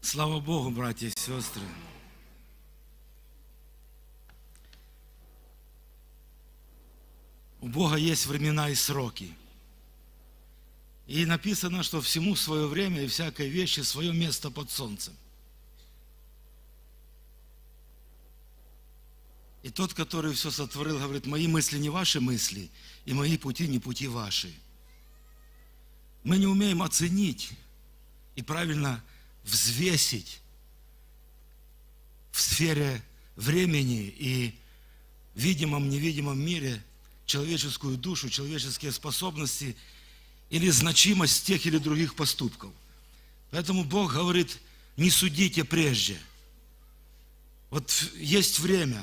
Слава Богу, братья и сестры. У Бога есть времена и сроки. И написано, что всему свое время и всякой вещи свое место под солнцем. И тот, который все сотворил, говорит, мои мысли не ваши мысли, и мои пути не пути ваши. Мы не умеем оценить и правильно взвесить в сфере времени и видимом, невидимом мире человеческую душу, человеческие способности или значимость тех или других поступков. Поэтому Бог говорит, не судите прежде. Вот есть время.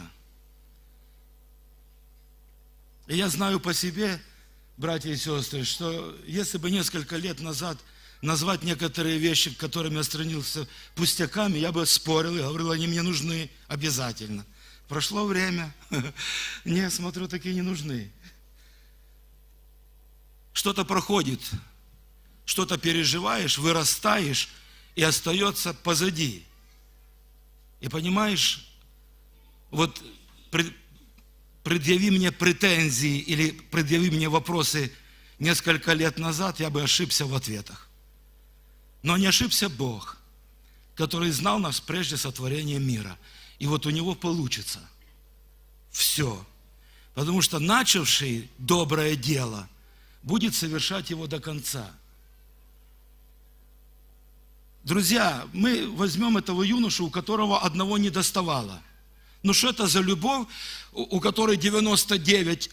И я знаю по себе, братья и сестры, что если бы несколько лет назад назвать некоторые вещи, которыми я странился пустяками, я бы спорил и говорил, они мне нужны обязательно. Прошло время, не, смотрю, такие не нужны. Что-то проходит, что-то переживаешь, вырастаешь и остается позади. И понимаешь, вот предъяви мне претензии или предъяви мне вопросы несколько лет назад, я бы ошибся в ответах. Но не ошибся Бог, который знал нас прежде сотворения мира. И вот у него получится все. Потому что начавший доброе дело будет совершать его до конца. Друзья, мы возьмем этого юношу, у которого одного не доставало. Ну что это за любовь, у которой 99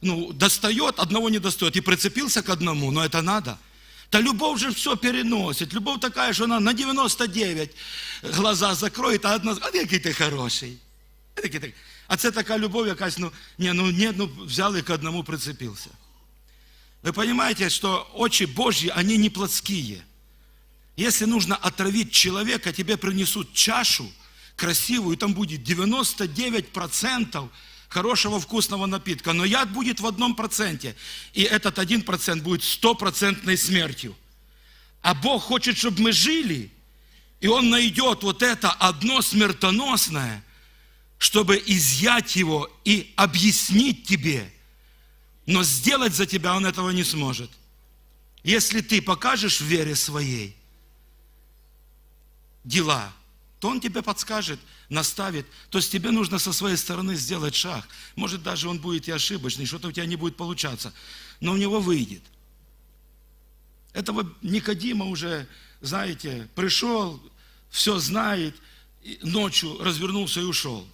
ну, достает, одного не достает. И прицепился к одному, но это надо. Да любовь же все переносит. Любовь такая, что она на 99 глаза закроет, а одна, а який ти хороший. А це така любов якась, ну, не, ну, не, ну, взял и к одному прицепился. Вы понимаете, что очи Божьи, они не плотские. Если нужно отравить человека, тебе принесут чашу красивую, и там будет 99% хорошего вкусного напитка, но яд будет в одном проценте, и этот один процент будет стопроцентной смертью. А Бог хочет, чтобы мы жили, и Он найдет вот это одно смертоносное, чтобы изъять его и объяснить тебе. Но сделать за тебя Он этого не сможет. Если ты покажешь в вере своей дела, то Он тебе подскажет, наставит. То есть тебе нужно со своей стороны сделать шаг. Может, даже он будет и ошибочный, что-то у тебя не будет получаться. Но у него выйдет. Этого Никодима уже, знаете, пришел, все знает, ночью развернулся и ушел.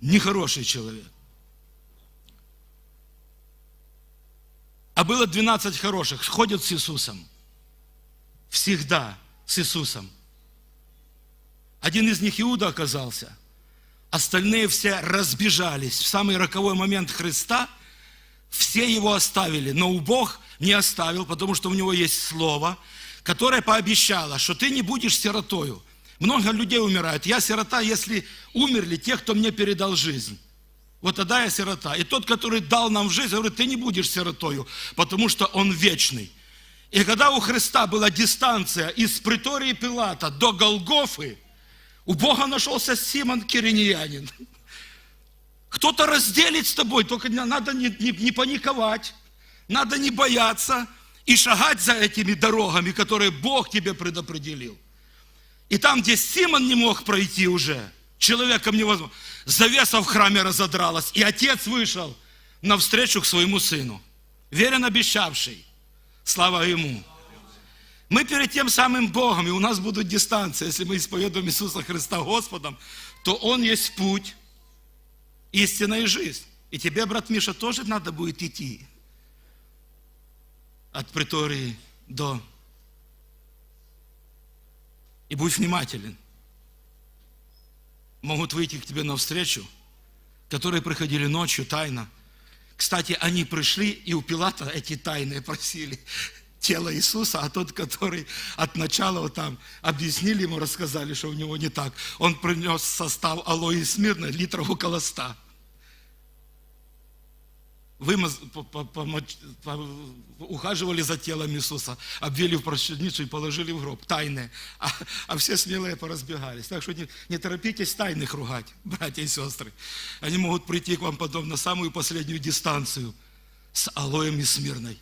Нехороший человек. А было 12 хороших, ходят с Иисусом. Всегда с Иисусом. Один из них Иуда оказался. Остальные все разбежались. В самый роковой момент Христа все его оставили. Но у Бог не оставил, потому что у него есть слово, которое пообещало, что ты не будешь сиротою. Много людей умирают. Я сирота, если умерли те, кто мне передал жизнь. Вот тогда я сирота. И тот, который дал нам жизнь, говорит, ты не будешь сиротою, потому что он вечный. И когда у Христа была дистанция из притории Пилата до Голгофы, у Бога нашелся Симон Кириньянин. Кто-то разделит с тобой, только надо не, не, не паниковать, надо не бояться и шагать за этими дорогами, которые Бог тебе предопределил. И там, где Симон не мог пройти уже, человеком невозможно, завеса в храме разодралась, и отец вышел навстречу к своему сыну, верен обещавший, слава ему. Мы перед тем самым Богом, и у нас будут дистанции. Если мы исповедуем Иисуса Христа Господом, то Он есть путь, истина и жизнь. И тебе, брат Миша, тоже надо будет идти от притории до... И будь внимателен. Могут выйти к тебе навстречу, которые приходили ночью тайно. Кстати, они пришли, и у Пилата эти тайны просили тело Иисуса, а тот, который от начала вот там объяснили ему, рассказали, что у него не так, он принес состав алоэ смирно литров около ста. вымаз- ухаживали за телом Иисуса, обвели в прощенницу и положили в гроб. Тайны. А, а все смелые поразбегались. Так что не, не торопитесь тайных ругать, братья и сестры. Они могут прийти к вам потом на самую последнюю дистанцию с алоем и смирной.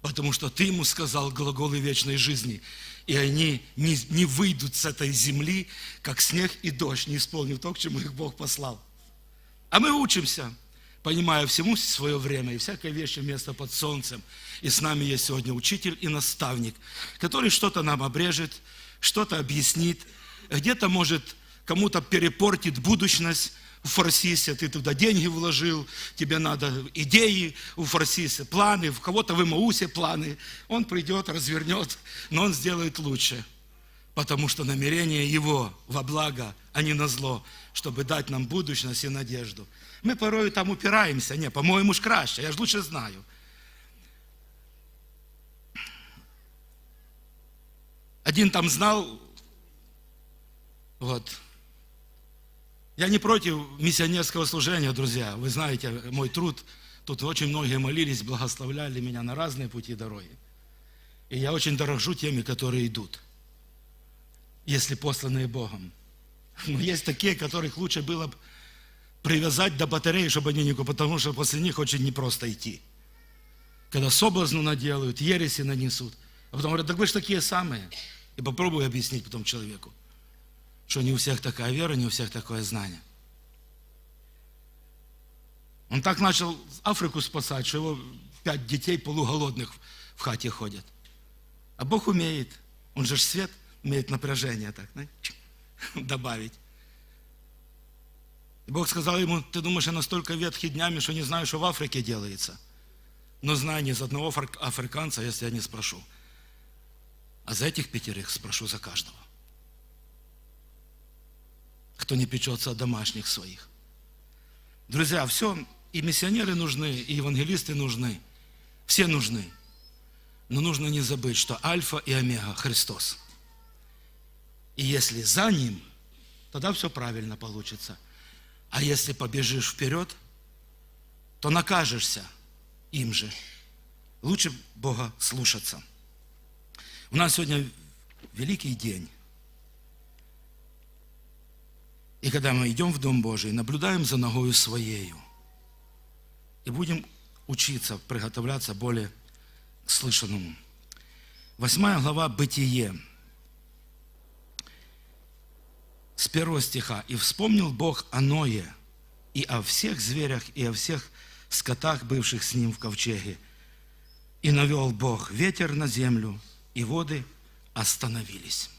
Потому что ты ему сказал глаголы вечной жизни. И они не, не выйдут с этой земли, как снег и дождь, не исполнив то, к чему их Бог послал. А мы учимся, понимая всему свое время и всякой вещи место под солнцем. И с нами есть сегодня учитель и наставник, который что-то нам обрежет, что-то объяснит, где-то может кому-то перепортит будущность в фарсисе, ты туда деньги вложил, тебе надо идеи у фарсисе, планы, в кого-то в Имаусе планы. Он придет, развернет, но он сделает лучше потому что намерение Его во благо, а не на зло, чтобы дать нам будущность и надежду. Мы порой там упираемся, не, по-моему, ж краще, я ж лучше знаю. Один там знал, вот, я не против миссионерского служения, друзья, вы знаете мой труд, тут очень многие молились, благословляли меня на разные пути дороги. И я очень дорожу теми, которые идут – если посланные Богом. Но есть такие, которых лучше было бы привязать до батареи, чтобы они не... Потому что после них очень непросто идти. Когда соблазну наделают, ереси нанесут. А потом говорят, так вы же такие самые. И попробуй объяснить потом человеку, что не у всех такая вера, не у всех такое знание. Он так начал Африку спасать, что его пять детей полуголодных в хате ходят. А Бог умеет. Он же свет умеет напряжение так, добавить. И Бог сказал ему, ты думаешь, я настолько ветхий днями, что не знаю, что в Африке делается. Но знаю ни из одного афри- африканца, если я не спрошу. А за этих пятерых спрошу за каждого. Кто не печется о домашних своих. Друзья, все, и миссионеры нужны, и евангелисты нужны. Все нужны. Но нужно не забыть, что альфа и омега – Христос. И если за Ним, тогда все правильно получится. А если побежишь вперед, то накажешься им же. Лучше Бога слушаться. У нас сегодня великий день. И когда мы идем в Дом Божий, наблюдаем за ногою Своею. И будем учиться, приготовляться более к слышанному. Восьмая глава «Бытие» с первого стиха. «И вспомнил Бог о Ное, и о всех зверях, и о всех скотах, бывших с ним в ковчеге. И навел Бог ветер на землю, и воды остановились».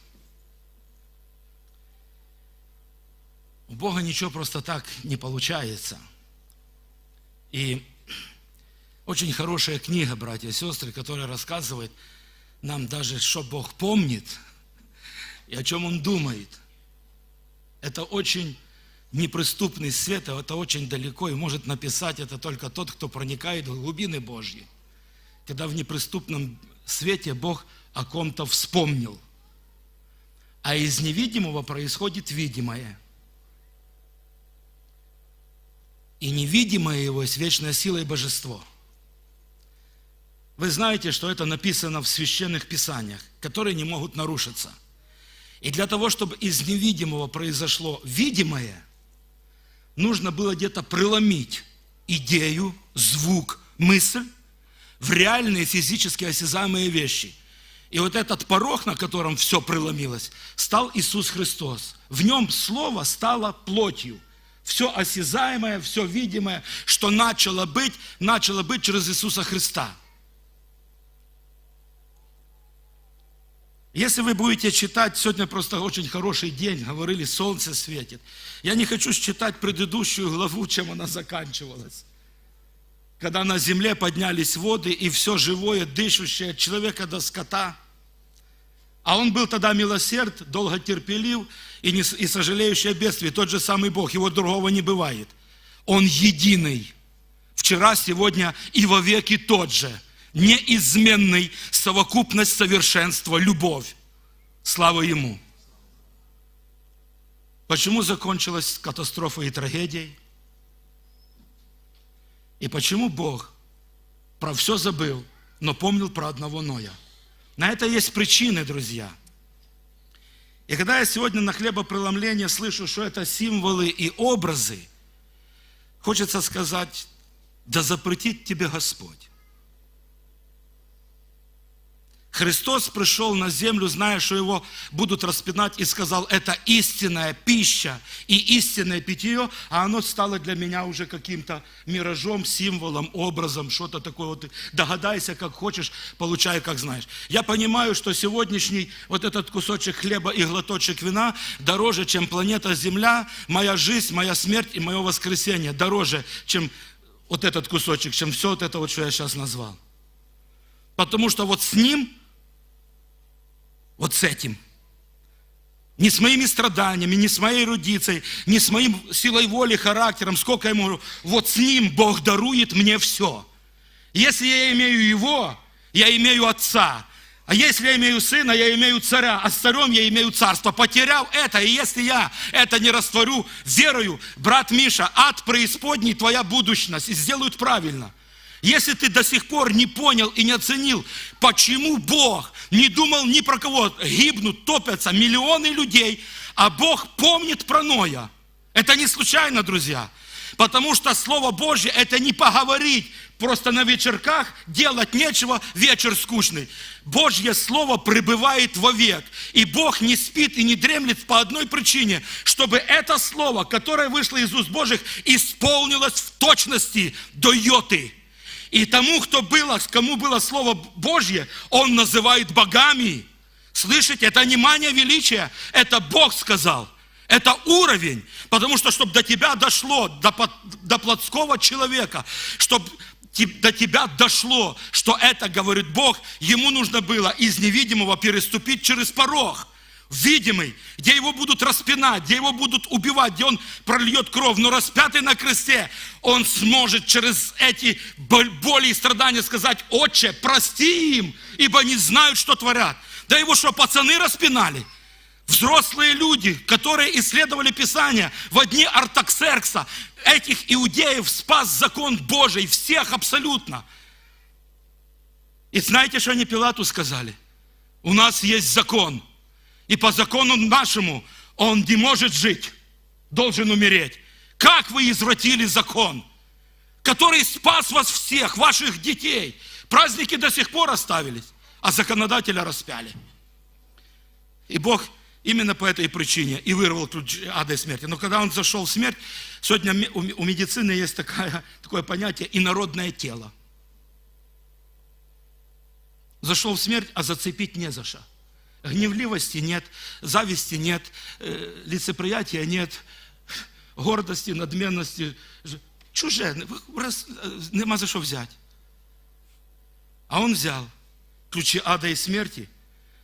У Бога ничего просто так не получается. И очень хорошая книга, братья и сестры, которая рассказывает нам даже, что Бог помнит и о чем Он думает. Это очень неприступный свет, а это очень далеко, и может написать это только тот, кто проникает в глубины Божьи. Когда в неприступном свете Бог о ком-то вспомнил. А из невидимого происходит видимое – и невидимое его есть вечная сила и божество. Вы знаете, что это написано в священных писаниях, которые не могут нарушиться. И для того, чтобы из невидимого произошло видимое, нужно было где-то преломить идею, звук, мысль в реальные физически осязаемые вещи. И вот этот порог, на котором все преломилось, стал Иисус Христос. В нем Слово стало плотью – все осязаемое, все видимое, что начало быть, начало быть через Иисуса Христа. Если вы будете читать, сегодня просто очень хороший день, говорили, солнце светит. Я не хочу читать предыдущую главу, чем она заканчивалась. Когда на земле поднялись воды, и все живое, дышащее, от человека до скота. А он был тогда милосерд, долготерпелив, и, не, и сожалеющий о бедствии, тот же самый Бог, его другого не бывает. Он единый, вчера, сегодня и во веки тот же, неизменный, совокупность совершенства, любовь. Слава Ему. Почему закончилась катастрофа и трагедией? И почему Бог про все забыл, но помнил про одного Ноя. На это есть причины, друзья. И когда я сегодня на хлебопреломление слышу, что это символы и образы, хочется сказать, да запретит тебе Господь. Христос пришел на землю, зная, что его будут распинать, и сказал, это истинная пища и истинное питье, а оно стало для меня уже каким-то миражом, символом, образом, что-то такое. Вот догадайся, как хочешь, получай, как знаешь. Я понимаю, что сегодняшний вот этот кусочек хлеба и глоточек вина дороже, чем планета Земля, моя жизнь, моя смерть и мое воскресение, дороже, чем вот этот кусочек, чем все вот это, вот, что я сейчас назвал. Потому что вот с ним вот с этим. Не с моими страданиями, не с моей рудицей, не с моим силой воли, характером, сколько я могу. Вот с ним Бог дарует мне все. Если я имею его, я имею отца. А если я имею сына, я имею царя, а с царем я имею царство. Потерял это, и если я это не растворю верою, брат Миша, ад преисподней, твоя будущность, и сделают правильно. Если ты до сих пор не понял и не оценил, почему Бог не думал ни про кого, гибнут, топятся миллионы людей, а Бог помнит про Ноя. Это не случайно, друзья. Потому что Слово Божье это не поговорить, просто на вечерках делать нечего, вечер скучный. Божье Слово пребывает вовек. И Бог не спит и не дремлет по одной причине, чтобы это Слово, которое вышло из уст Божьих, исполнилось в точности до йоты. И тому, кто было, кому было Слово Божье, он называет богами. Слышите, это не мания величия, это Бог сказал. Это уровень, потому что, чтобы до тебя дошло, до, до плотского человека, чтобы до тебя дошло, что это говорит Бог, ему нужно было из невидимого переступить через порог видимый, где его будут распинать, где его будут убивать, где он прольет кровь, но распятый на кресте, он сможет через эти боли и страдания сказать, отче, прости им, ибо не знают, что творят. Да его что, пацаны распинали? Взрослые люди, которые исследовали Писание в дни Артаксеркса, этих иудеев спас закон Божий, всех абсолютно. И знаете, что они Пилату сказали? У нас есть закон – и по закону нашему он не может жить, должен умереть. Как вы извратили закон, который спас вас всех, ваших детей. Праздники до сих пор оставились, а законодателя распяли. И Бог именно по этой причине и вырвал ключ ада и смерти. Но когда он зашел в смерть, сегодня у медицины есть такое, такое понятие инородное тело. Зашел в смерть, а зацепить не за что. Гневливости нет, зависти нет, э, лицеприятия нет, гордості, надменності. Чуже, э, нема за що взяти. А он взял ключи ада и смерти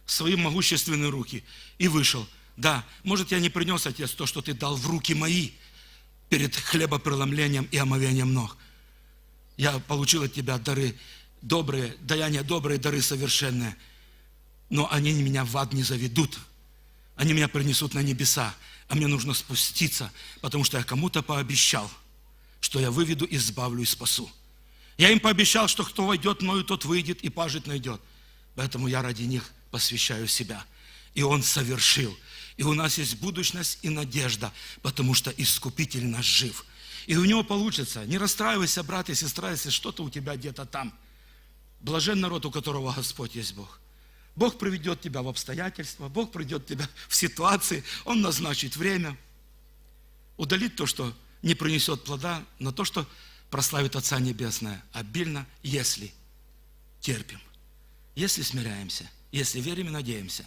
в свои могущественные руки и вышел. Да, может, я не принес, Отец, то, что ты дал в руки мои перед хлебопреломлением и омовением ног. Я получил от тебя дары добрые, даяния добрые, дары совершенные – но они меня в ад не заведут. Они меня принесут на небеса, а мне нужно спуститься, потому что я кому-то пообещал, что я выведу, избавлю и спасу. Я им пообещал, что кто войдет мною, тот выйдет и пажить найдет. Поэтому я ради них посвящаю себя. И Он совершил. И у нас есть будущность и надежда, потому что Искупитель наш жив. И у него получится. Не расстраивайся, брат и сестра, если что-то у тебя где-то там. Блажен народ, у которого Господь есть Бог. Бог приведет тебя в обстоятельства, Бог приведет тебя в ситуации, Он назначит время, удалит то, что не принесет плода, но то, что прославит Отца Небесное, обильно, если терпим, если смиряемся, если верим и надеемся,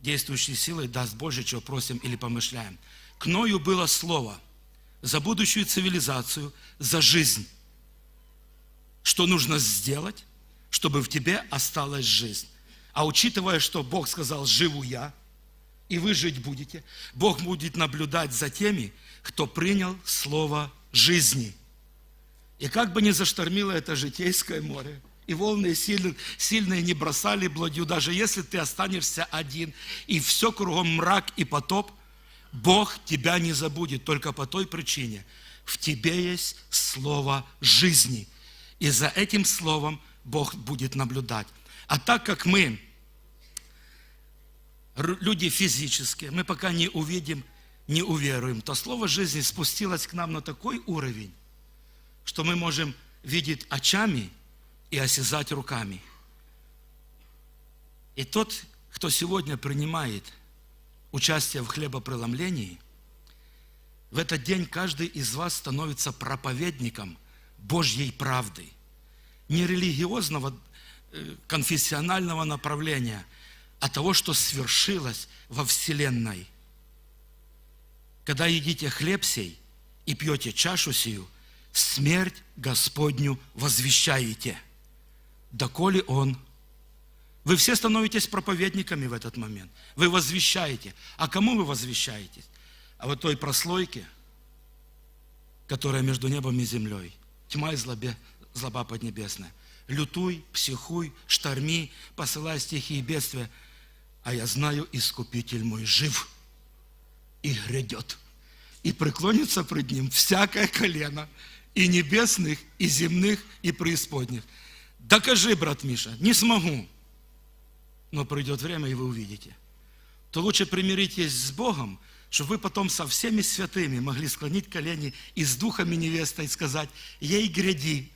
действующей силой даст больше, чего просим или помышляем. К Ною было слово за будущую цивилизацию, за жизнь. Что нужно сделать, чтобы в тебе осталась жизнь? А учитывая, что Бог сказал, живу я, и вы жить будете, Бог будет наблюдать за теми, кто принял слово жизни. И как бы ни заштормило это житейское море, и волны сильные, сильные не бросали бладью, даже если ты останешься один, и все кругом мрак и потоп, Бог тебя не забудет только по той причине, в тебе есть слово жизни. И за этим словом Бог будет наблюдать. А так как мы люди физические, мы пока не увидим, не уверуем, то Слово жизни спустилось к нам на такой уровень, что мы можем видеть очами и осязать руками. И тот, кто сегодня принимает участие в хлебопреломлении, в этот день каждый из вас становится проповедником Божьей правды. Не религиозного, конфессионального направления, а того, что свершилось во Вселенной. Когда едите хлеб сей и пьете чашу сию, смерть Господню возвещаете, доколе Он вы все становитесь проповедниками в этот момент. Вы возвещаете. А кому вы возвещаете? А вот той прослойке, которая между небом и землей. Тьма и злобе, злоба поднебесная. Лютуй, психуй, шторми, посылай стихи и бедствия. А я знаю, Искупитель мой жив и грядет. И преклонится пред Ним всякое колено, и небесных, и земных, и преисподних. Докажи, брат Миша, не смогу но придет время, и вы увидите. То лучше примиритесь с Богом, чтобы вы потом со всеми святыми могли склонить колени и с духами невестой сказать, ей гряди.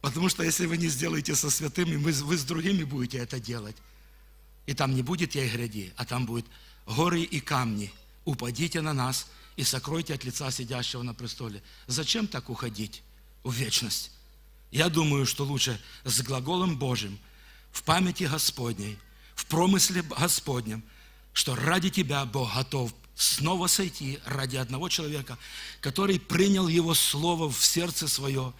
Потому что если вы не сделаете со святыми, вы, вы с другими будете это делать. И там не будет ей гряди, а там будет горы и камни. Упадите на нас и сокройте от лица сидящего на престоле. Зачем так уходить в вечность? Я думаю, что лучше с глаголом Божьим – в памяти Господней, в промысле Господнем, что ради тебя Бог готов снова сойти ради одного человека, который принял Его Слово в сердце свое,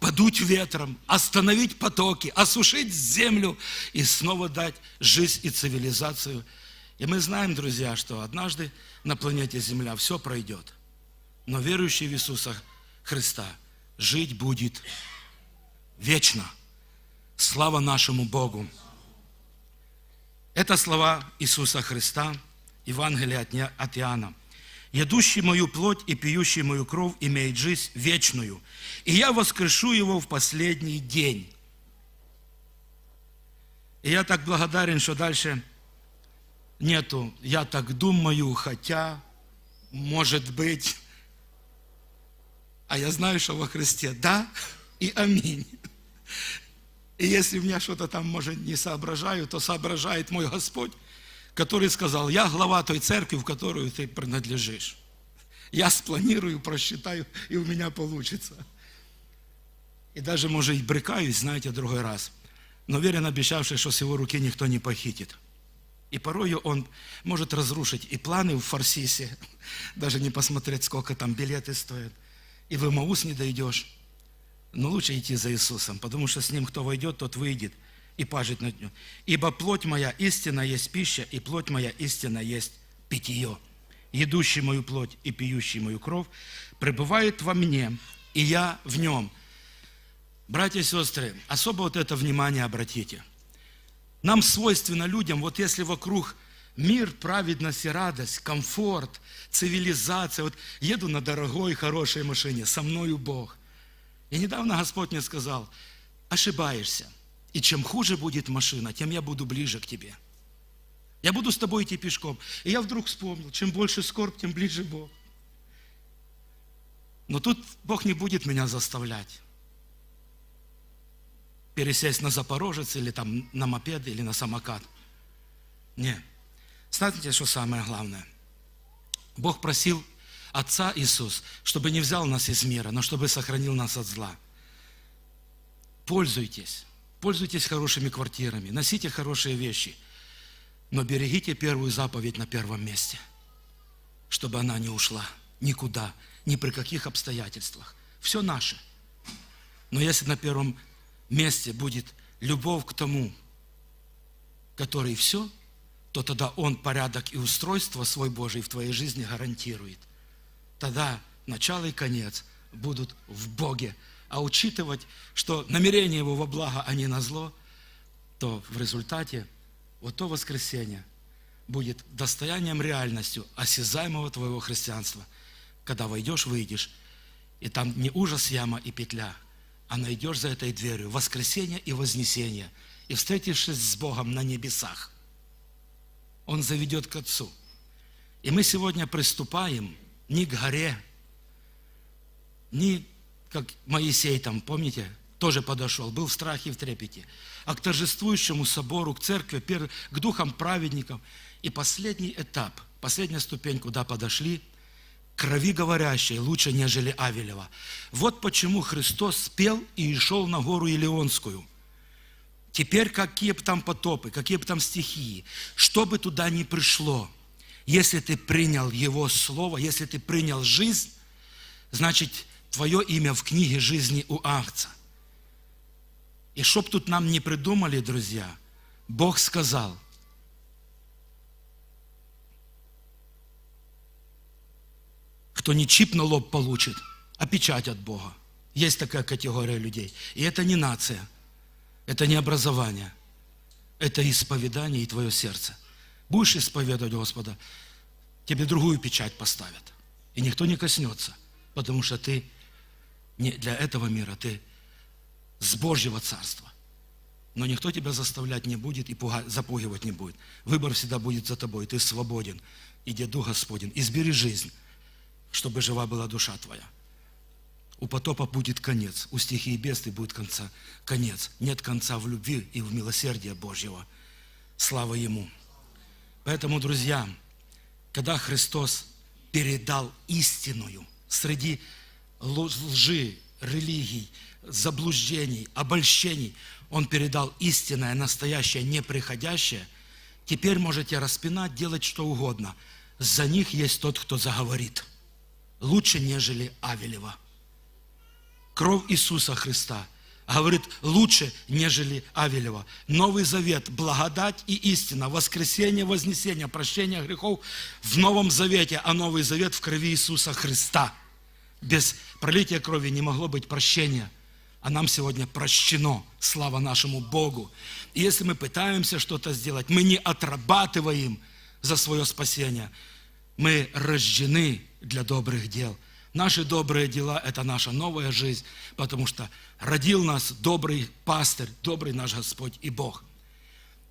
подуть ветром, остановить потоки, осушить землю и снова дать жизнь и цивилизацию. И мы знаем, друзья, что однажды на планете Земля все пройдет. Но верующий в Иисуса Христа жить будет вечно – Слава нашему Богу! Это слова Иисуса Христа, Евангелие от Иоанна. «Едущий мою плоть и пьющий мою кровь имеет жизнь вечную, и я воскрешу его в последний день». И я так благодарен, что дальше нету «я так думаю, хотя, может быть». А я знаю, что во Христе «да» и «аминь». И если у меня что-то там, может, не соображаю, то соображает мой Господь, который сказал, я глава той церкви, в которую ты принадлежишь. Я спланирую, просчитаю, и у меня получится. И даже, может, и брыкаюсь, знаете, другой раз. Но верен обещавший, что с его руки никто не похитит. И порою он может разрушить и планы в Фарсисе, даже не посмотреть, сколько там билеты стоят. И в Имаус не дойдешь. Но лучше идти за Иисусом, потому что с Ним кто войдет, тот выйдет и пажит на дню. Ибо плоть моя истина есть пища, и плоть моя истина есть питье. Едущий мою плоть и пьющий мою кровь пребывает во мне, и я в нем. Братья и сестры, особо вот это внимание обратите. Нам свойственно людям, вот если вокруг мир, праведность и радость, комфорт, цивилизация, вот еду на дорогой, хорошей машине, со мною Бог – и недавно Господь мне сказал, ошибаешься. И чем хуже будет машина, тем я буду ближе к тебе. Я буду с тобой идти пешком. И я вдруг вспомнил, чем больше скорбь, тем ближе Бог. Но тут Бог не будет меня заставлять пересесть на Запорожец или там на мопед или на самокат. Не. Знаете, что самое главное? Бог просил Отца Иисус, чтобы не взял нас из мира, но чтобы сохранил нас от зла. Пользуйтесь, пользуйтесь хорошими квартирами, носите хорошие вещи, но берегите первую заповедь на первом месте, чтобы она не ушла никуда, ни при каких обстоятельствах. Все наше. Но если на первом месте будет любовь к тому, который все, то тогда Он порядок и устройство свой Божий в твоей жизни гарантирует – тогда начало и конец будут в Боге. А учитывать, что намерение Его во благо, а не на зло, то в результате вот то воскресенье будет достоянием реальностью осязаемого твоего христианства. Когда войдешь, выйдешь, и там не ужас, яма и петля, а найдешь за этой дверью воскресенье и вознесение, и встретившись с Богом на небесах, Он заведет к Отцу. И мы сегодня приступаем не к горе, не как Моисей там, помните, тоже подошел, был в страхе и в трепете, а к торжествующему собору, к церкви, к духам праведникам. И последний этап, последняя ступень, куда подошли, крови говорящей лучше, нежели Авелева. Вот почему Христос спел и шел на гору Илионскую. Теперь какие бы там потопы, какие бы там стихии, что бы туда ни пришло, если ты принял Его Слово, если ты принял жизнь, значит, твое имя в книге жизни у Агца. И чтоб тут нам не придумали, друзья, Бог сказал, кто не чип на лоб получит, а печать от Бога. Есть такая категория людей. И это не нация, это не образование, это исповедание и твое сердце. Будешь исповедовать Господа, тебе другую печать поставят. И никто не коснется, потому что ты не для этого мира, ты с Божьего царства. Но никто тебя заставлять не будет и пуга- запугивать не будет. Выбор всегда будет за тобой. Ты свободен. Иди, Дух Господень, избери жизнь, чтобы жива была душа твоя. У потопа будет конец, у стихии бедствий будет конца, конец. Нет конца в любви и в милосердии Божьего. Слава Ему. Поэтому, друзья, когда Христос передал истинную среди лжи, религий, заблуждений, обольщений, Он передал истинное, настоящее, неприходящее, теперь можете распинать, делать что угодно. За них есть тот, кто заговорит. Лучше, нежели Авелева. Кровь Иисуса Христа говорит лучше, нежели Авелева. Новый Завет, благодать и истина, воскресение, вознесение, прощение грехов в Новом Завете, а Новый Завет в крови Иисуса Христа. Без пролития крови не могло быть прощения, а нам сегодня прощено, слава нашему Богу. И если мы пытаемся что-то сделать, мы не отрабатываем за свое спасение, мы рождены для добрых дел. Наши добрые дела – это наша новая жизнь, потому что родил нас добрый пастырь, добрый наш Господь и Бог.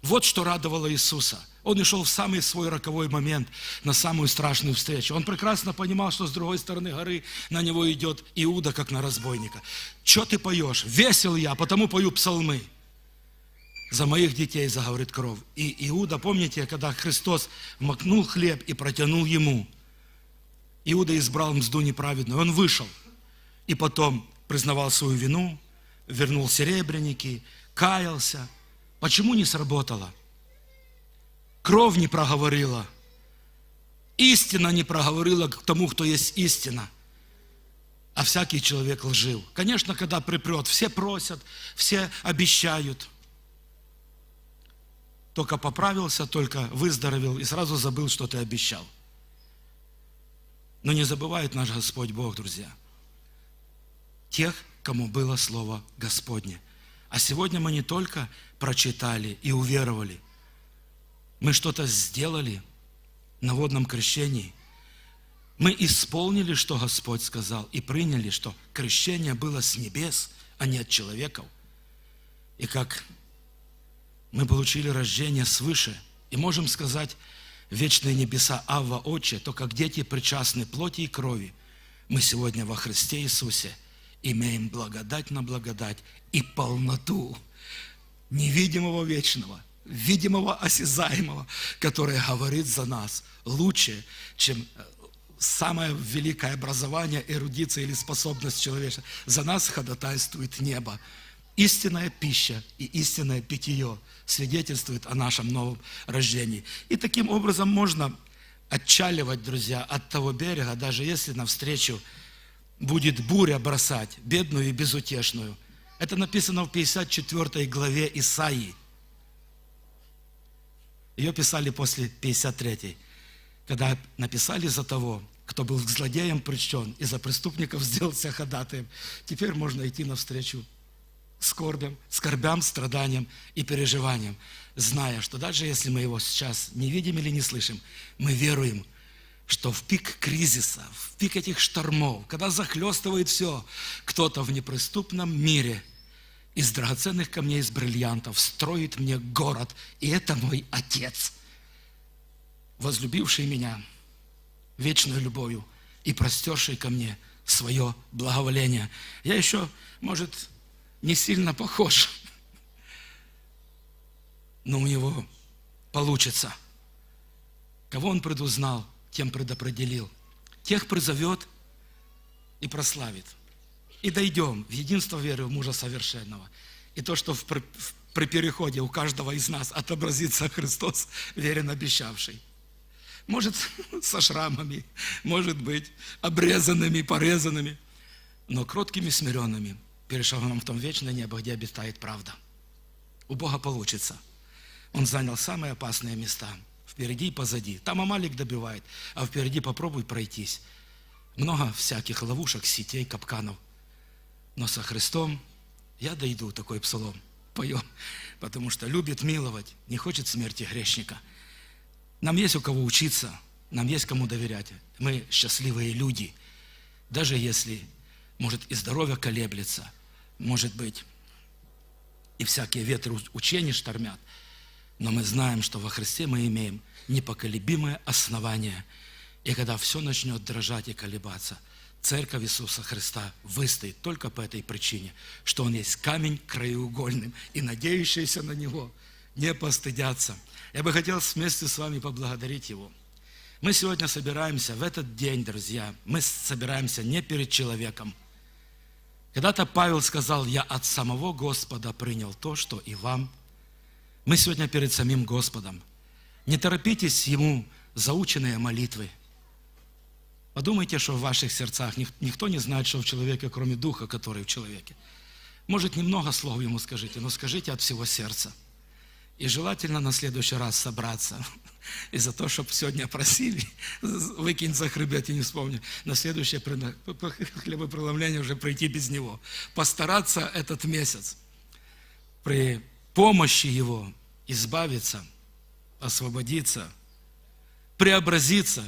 Вот что радовало Иисуса. Он и шел в самый свой роковой момент, на самую страшную встречу. Он прекрасно понимал, что с другой стороны горы на него идет Иуда, как на разбойника. Че ты поешь? Весел я, потому пою псалмы. За моих детей заговорит кровь. И Иуда, помните, когда Христос макнул хлеб и протянул ему, Иуда избрал мзду неправедную, он вышел. И потом признавал свою вину, вернул серебряники, каялся. Почему не сработало? Кровь не проговорила. Истина не проговорила к тому, кто есть истина. А всякий человек лжил. Конечно, когда припрет, все просят, все обещают. Только поправился, только выздоровел и сразу забыл, что ты обещал. Но не забывает наш Господь Бог, друзья. Тех, кому было Слово Господне. А сегодня мы не только прочитали и уверовали, мы что-то сделали на водном крещении. Мы исполнили, что Господь сказал, и приняли, что крещение было с небес, а не от человеков. И как мы получили рождение свыше, и можем сказать, вечные небеса Авва Отче, то как дети причастны плоти и крови, мы сегодня во Христе Иисусе имеем благодать на благодать и полноту невидимого вечного, видимого осязаемого, который говорит за нас лучше, чем э, самое великое образование, эрудиция или способность человека. За нас ходатайствует небо. Истинная пища и истинное питье свидетельствует о нашем новом рождении. И таким образом можно отчаливать, друзья, от того берега, даже если навстречу будет буря бросать, бедную и безутешную. Это написано в 54 главе Исаии. Ее писали после 53 когда написали за того, кто был к злодеям причтен и за преступников сделался ходатаем. Теперь можно идти навстречу скорбям, скорбям, страданиям и переживаниям, зная, что даже если мы его сейчас не видим или не слышим, мы веруем, что в пик кризиса, в пик этих штормов, когда захлестывает все, кто-то в неприступном мире из драгоценных камней, из бриллиантов строит мне город, и это мой Отец, возлюбивший меня вечной любовью и простерший ко мне свое благоволение. Я еще, может, не сильно похож, но у него получится. Кого он предузнал, тем предопределил. Тех призовет и прославит. И дойдем в единство веры в мужа совершенного. И то, что в, при, переходе у каждого из нас отобразится Христос, верен обещавший. Может, со шрамами, может быть, обрезанными, порезанными, но кроткими, смиренными, перешагнем в том вечное небо, где обитает правда. У Бога получится. Он занял самые опасные места. Впереди и позади. Там Амалик добивает, а впереди попробуй пройтись. Много всяких ловушек, сетей, капканов. Но со Христом я дойду, такой псалом поем, потому что любит миловать, не хочет смерти грешника. Нам есть у кого учиться, нам есть кому доверять. Мы счастливые люди. Даже если, может, и здоровье колеблется, может быть, и всякие ветры учений штормят, но мы знаем, что во Христе мы имеем непоколебимое основание. И когда все начнет дрожать и колебаться, Церковь Иисуса Христа выстоит только по этой причине, что Он есть камень краеугольным, и надеющиеся на Него не постыдятся. Я бы хотел вместе с вами поблагодарить Его. Мы сегодня собираемся в этот день, друзья, мы собираемся не перед человеком. Когда-то Павел сказал, я от самого Господа принял то, что и вам мы сегодня перед самим Господом. Не торопитесь Ему заученные молитвы. Подумайте, что в ваших сердцах Ник- никто не знает, что в человеке, кроме Духа, который в человеке. Может, немного слов Ему скажите, но скажите от всего сердца. И желательно на следующий раз собраться. И за то, чтобы сегодня просили, выкинь за хребет и не вспомни. На следующее хлебопреломление уже пройти без него. Постараться этот месяц при помощи Его избавиться, освободиться, преобразиться,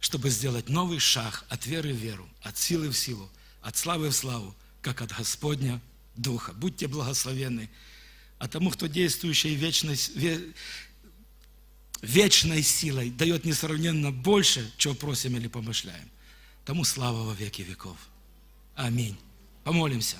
чтобы сделать новый шаг от веры в веру, от силы в силу, от славы в славу, как от Господня Духа. Будьте благословенны. А тому, кто действующий вечной, вечной силой дает несравненно больше, чего просим или помышляем, тому слава во веки веков. Аминь. Помолимся.